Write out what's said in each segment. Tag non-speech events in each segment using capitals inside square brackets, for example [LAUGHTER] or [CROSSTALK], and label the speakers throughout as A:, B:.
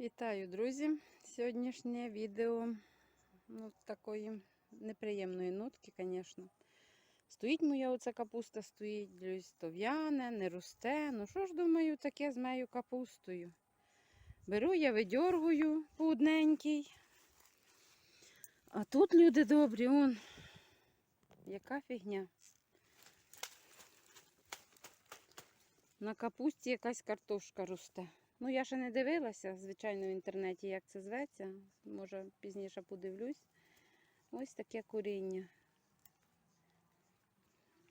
A: Вітаю, друзі! Сьогоднішнє відео ну, такої неприємної нотки, звісно. Стоїть моя оця капуста, стоїть, дивлюсь, то в'яне, не росте. Ну що ж думаю, таке з моєю капустою? Беру я, видьоргую по. А тут люди добрі, он. Яка фігня. На капусті якась картошка росте. Ну, я ще не дивилася, звичайно, в інтернеті, як це зветься. Може, пізніше подивлюсь. Ось таке коріння.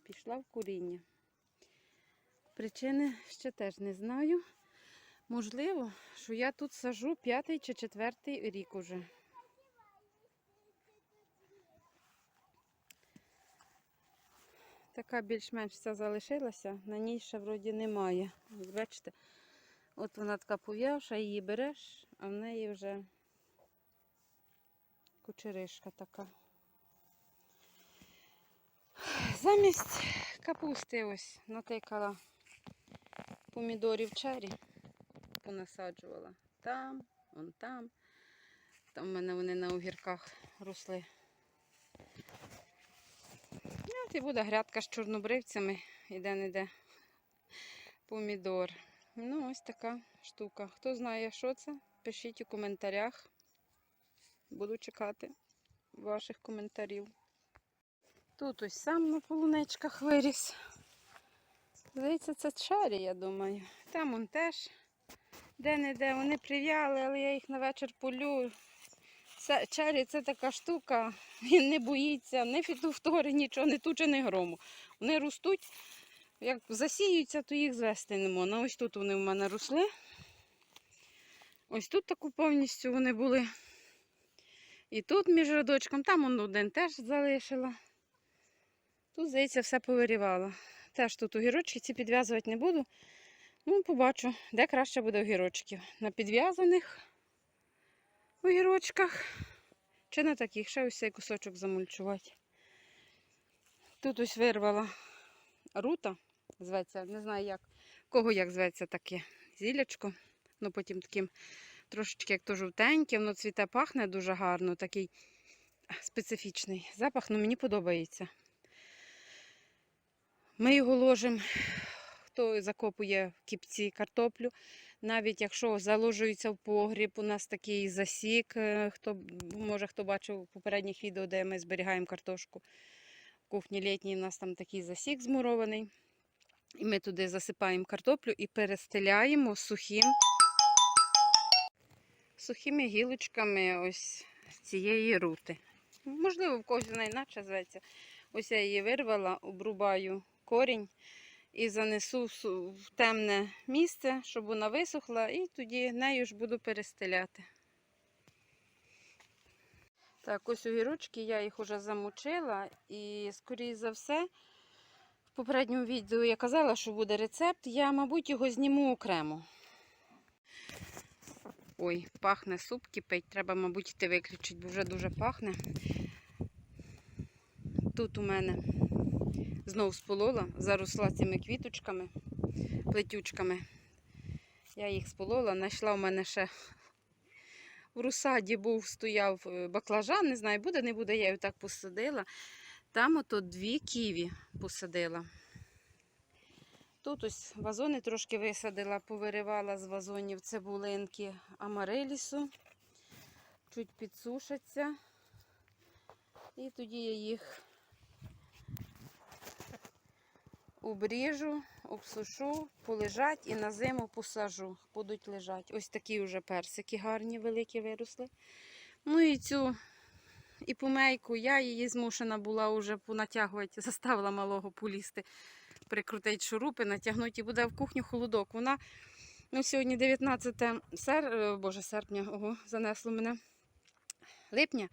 A: Пішла в коріння. Причини ще теж не знаю. Можливо, що я тут сажу п'ятий чи четвертий рік уже. Така більш-менш вся залишилася, на ній ще вроді немає. Бачите, от вона така пов'явша, її береш, а в неї вже кучеришка така. Замість капусти ось натикала помідорів чері, понасаджувала там, вон там. Там в мене вони на огірках росли. Ну, от і буде грядка з чорнобривцями, іде-не-де помідор. Ну, ось така штука. Хто знає, що це, пишіть у коментарях. Буду чекати ваших коментарів. Тут ось сам на полуничках виріс. Здається, це чарі, я думаю. Там он теж де-не-де вони прив'яли, але я їх на вечір полю. Чарі це така штука, він не боїться ні фітофтори, нічого, ні туча, ні грому. Вони ростуть, як засіються, то їх звести не можна. Ось тут вони в мене росли. Ось тут таку повністю вони були. І тут між рядочком, там он один теж залишила. Тут, здається, все повирівала. Теж тут огірочки ці підв'язувати не буду. Ну, побачу, де краще буде огірочків. На підв'язаних огірочках. Чи на таких, ще ось цей кусочок замульчувати. Тут ось вирвала рута, зветься, не знаю як, кого як зветься таке зілячко. Ну потім таким трошечки як то жовтеньке, воно цвіте пахне дуже гарно, такий специфічний запах, ну мені подобається. Ми його ложимо, хто закопує в кіпці картоплю. Навіть якщо заложується в погріб, у нас такий засік. е, Хто, може, хто бачив попередніх відео, де ми зберігаємо картошку. В кухні літній у нас там такий засік змурований. І ми туди засипаємо картоплю і перестеляємо сухим, сухими гілочками ось цієї рути. Можливо, в когось вона іначе зветься. Ось я її вирвала, обрубаю корінь і занесу в темне місце, щоб вона висохла, і тоді нею ж буду перестеляти. Так, ось огірочки, я їх уже замочила, і, скоріше за все, в попередньому відео я казала, що буде рецепт, я, мабуть, його зніму окремо. Ой, пахне суп кипить, треба, мабуть, йти виключити, бо вже дуже пахне. Тут у мене знов сполола, заросла цими квіточками, плетючками. Я їх сполола, знайшла у мене ще в русаді був, стояв е, баклажан, не знаю, буде, не буде, я його так посадила. Там ото дві ківі посадила. Тут ось вазони трошки висадила, повиривала з вазонів цибулинки амарилісу. Чуть підсушаться. І тоді я їх обріжу, обсушу, полежать і на зиму посажу. Будуть лежати. Ось такі вже персики гарні, великі виросли. Ну і цю і помейку я її змушена була вже понатягувати, [LAUGHS] заставила малого полізти, прикрутити шурупи, натягнути і буде в кухню холодок. Вона ну, сьогодні 19 сер... е, Боже, серпня, ого, занесло мене липня.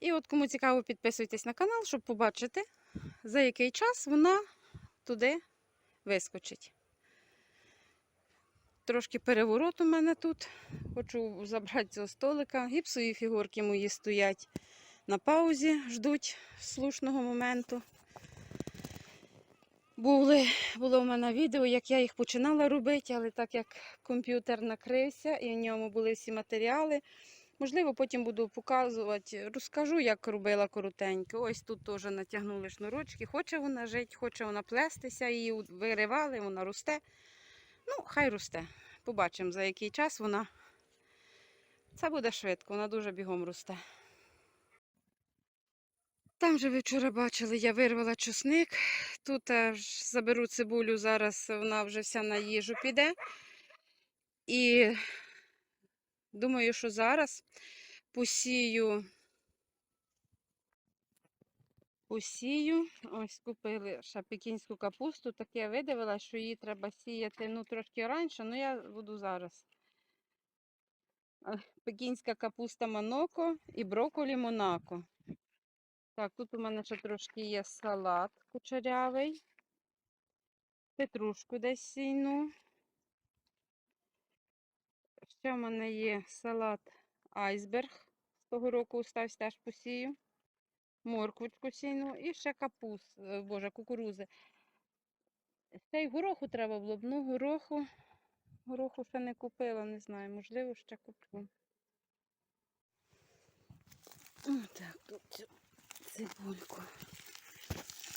A: І от кому цікаво, підписуйтесь на канал, щоб побачити, за який час вона туди вискочить. Трошки переворот у мене тут. Хочу забрати цього столика. Гіпсові фігурки мої стоять на паузі, ждуть слушного моменту. Були, було в мене відео, як я їх починала робити, але так як комп'ютер накрився і в ньому були всі матеріали. Можливо, потім буду показувати, розкажу, як робила коротенько. Ось тут теж натягнули шнурочки. Хоче вона жити, хоче вона плестися, її виривали, вона росте. Ну, хай росте. Побачимо, за який час вона. Це буде швидко, вона дуже бігом росте. Там же ви вчора бачили, я вирвала чесник. Тут аж заберу цибулю, зараз вона вже вся на їжу піде. І думаю, що зараз посію. Посію. Ось купили ще пекінську капусту. Так я видивила, що її треба сіяти ну, трошки раніше, але я буду зараз. Пекінська капуста Монако і брокколі Монако. Так, тут у мене ще трошки є салат кучерявий. Петрушку десь сійну. Ще в мене є салат айсберг. З того року остався теж посію. Морквочку сійну і ще капуст, е, боже, кукурузи. Ще й гороху треба було б. Ну, гороху, гороху ще не купила, не знаю, можливо, ще куплю. Так, тут цю цибульку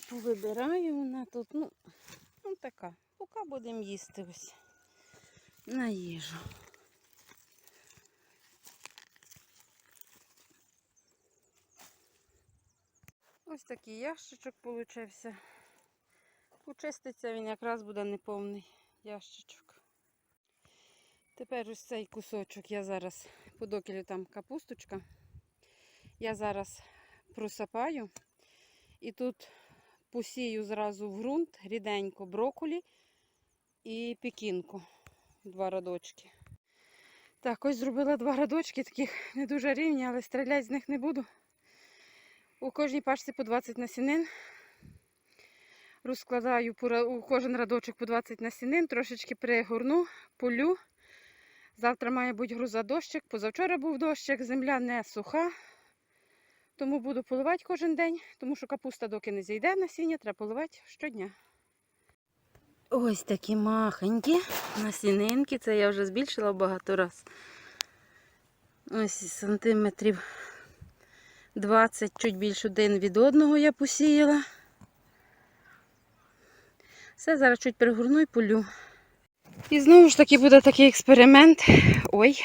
A: повибираю вона тут, ну, ну така. Поки будемо їсти ось на їжу. Ось такий ящичок получився. Почиститься він якраз буде неповний ящичок. Тепер ось цей кусочок я зараз подокілю там капусточка. Я зараз просапаю і тут посію зразу в ґрунт ріденько брокколі і пекінку. Два радочки. Так, ось зробила два радочки, таких не дуже рівні, але стріляти з них не буду. У кожній пачці по 20 насінин. Розкладаю у кожен радочок по 20 насінин, трошечки пригорну, полю. Завтра має бути груза дощик. Позавчора був дощик, земля не суха. Тому буду поливати кожен день, тому що капуста доки не зійде насіння, треба поливати щодня. Ось такі махонькі насінинки. Це я вже збільшила багато раз. Ось сантиметрів 20, чуть більше один від одного я посіяла. Все, зараз чуть перегорну і полю. І знову ж таки буде такий експеримент. Ой.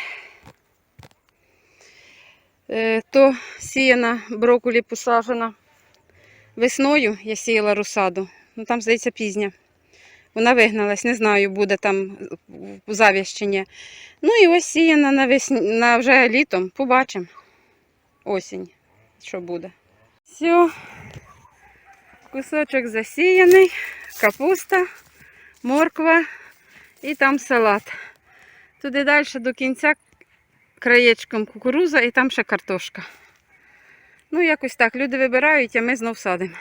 A: Е, то сіяна брокколі посаджена весною, я сіяла розсаду. Ну там, здається, пізня. Вона вигналась, не знаю, буде там зав'яз чи ні. Ну і ось сіяна на, весні, на вже літом. Побачимо. Осінь, що буде. Все. Кусочок засіяний, капуста, морква і там салат. Туди далі до кінця краєчком кукуруза і там ще картошка. Ну, якось так. Люди вибирають, а ми знов садимо.